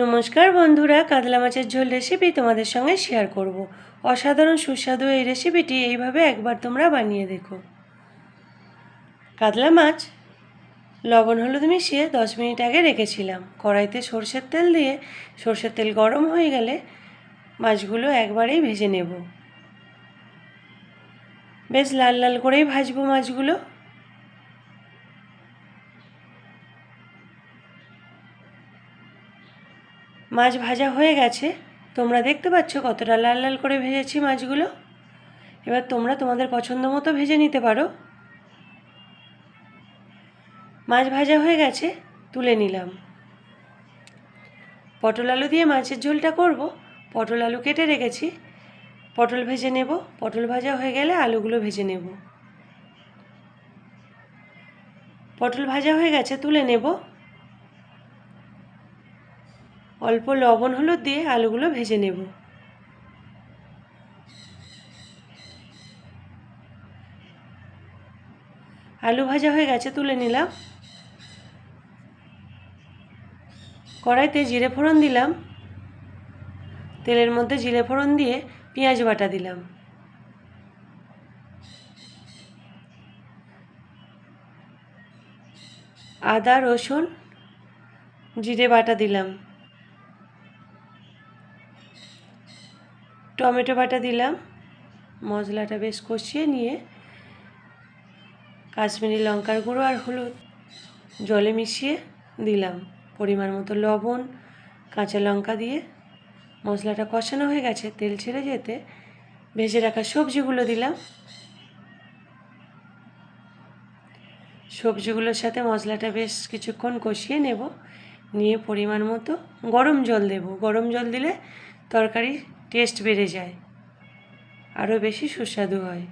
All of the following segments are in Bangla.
নমস্কার বন্ধুরা, কাতলা মাছের ঝোল রেসিপি তোমাদের সঙ্গে শেয়ার করব। অসাধারণ সুস্বাদু এই রেসিপিটি এইভাবে একবার তোমরা বানিয়ে দেখো। কাতলা মাছ, লবণ, হলুদ মিশিয়ে দশ মিনিট আগে রেখেছিলাম। কড়াইতে সর্ষের তেল দিয়ে, সর্ষের তেল গরম হয়ে গেলে মাছগুলো একবারেই ভেজে নেব। বেশ লাল লাল করেই ভাজবো মাছগুলো। মাছ ভাজা হয়ে গেছে। তোমরা দেখতে পাচ্ছ কতটা লাল লাল করে ভেজেছি মাছগুলো। এবার তোমরা তোমাদের পছন্দ মতো ভেজে নিতে পারো। মাছ ভাজা হয়ে গেছে, তুলে নিলাম। পটল আলু দিয়ে মাছের ঝোলটা করব। পটল আলু কেটে রেখেছি। পটল ভেজে নেব। পটল ভাজা হয়ে গেলে আলুগুলো ভেজে নেব। পটল ভাজা হয়ে গেছে, তুলে নেব। অল্প লবণ হলুদ দিয়ে আলুগুলো ভেজে নেব। আলু ভাজা হয়ে গেছে, তুলে নিলাম। কড়াইতে জিরে ফোড়ন দিলাম। তেলের মধ্যে জিরে ফোড়ন দিয়ে পেঁয়াজ বাটা দিলাম। আদা, রসুন, জিরে বাটা দিলাম। টমেটো বাটা দিলাম। মশলাটা বেশ কষিয়ে নিয়ে কাশ্মীরি লঙ্কার গুঁড়ো আর হলুদ জলে মিশিয়ে দিলাম। পরিমাণ মতো লবণ, কাঁচা লঙ্কা দিয়ে মশলাটা কষানো হয়ে গেছে। তেল ছেড়ে যেতে ভেজে রাখা সবজিগুলো দিলাম। সবজিগুলোর সাথে মশলাটা বেশ কিছুক্ষণ কষিয়ে নেব। নিয়ে পরিমাণ মতো গরম জল দেব। গরম জল দিলে তরকারি টেস্ট বেড়ে যায়। আরও বেশি সুস্বাদু হয়।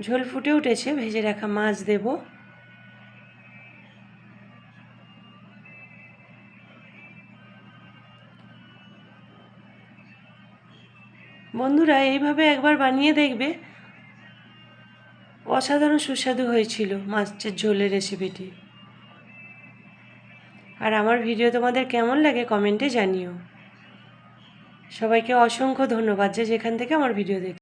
ঝোল ফুটে উঠেছে, ভেজে রাখা মাছ দেব। বন্ধুরা, এইভাবে একবার বানিয়ে দেখবে, অসাধারণ সুস্বাদু হয়েছিল মাছের ঝোলের রেসিপিটি। আর আমার ভিডিও তোমাদের কেমন লাগে কমেন্টে জানিও। সবাইকে অসংখ্য ধন্যবাদ যে যেখান থেকে আমার ভিডিও দেখ।